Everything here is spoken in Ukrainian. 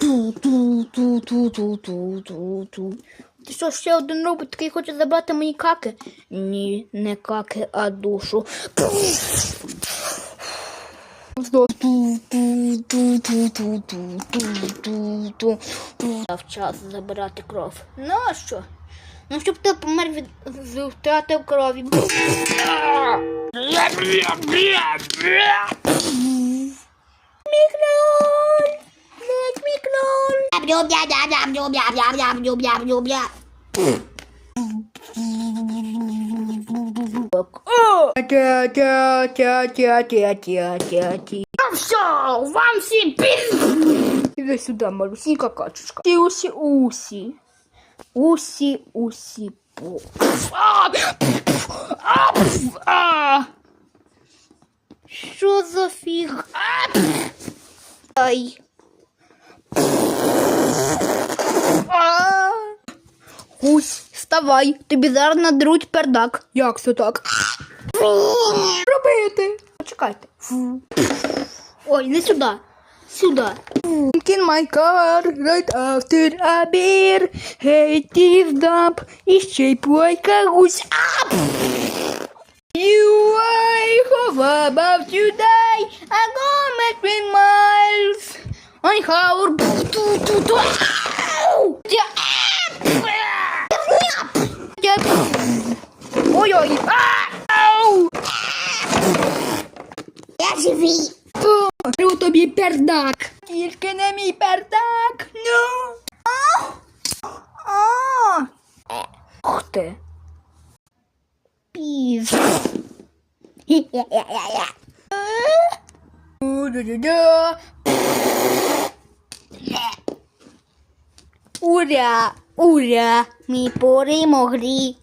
Ту-ту-ту-ту-ту-ту-ту. Ти що, ще один робот, який хоче забрати мої каки? Ні, не каки, а душу. Ту-ту-ту-ту-ту-ту-ту-ту. Став час забирати кров. Ну що? Ну, щоб ти помер від з втрати крові. Мікрон! Ну все, вам всім піз... Іди сюди, малюсінька качечка. Ти усі усі. Усі, усі по. Що за фіг? Ай. А! Гусь, вставай, тобі зараз надруть пердак. Як це так? Робити. Почекайте. Ой, не сюди. Сюди. In my car, right after a beer, hate is dump, і shape like a goose. Ah! You I hope about die, I go three miles. On how Oi, oi! Ah! Au! Drzwi! Było tobie perdak! Kilkene mi perdak! No! O! O! que? ty! Pis! Ja, ja, ja, ja! Du, du, du. Ura, ura, mi pori mohli.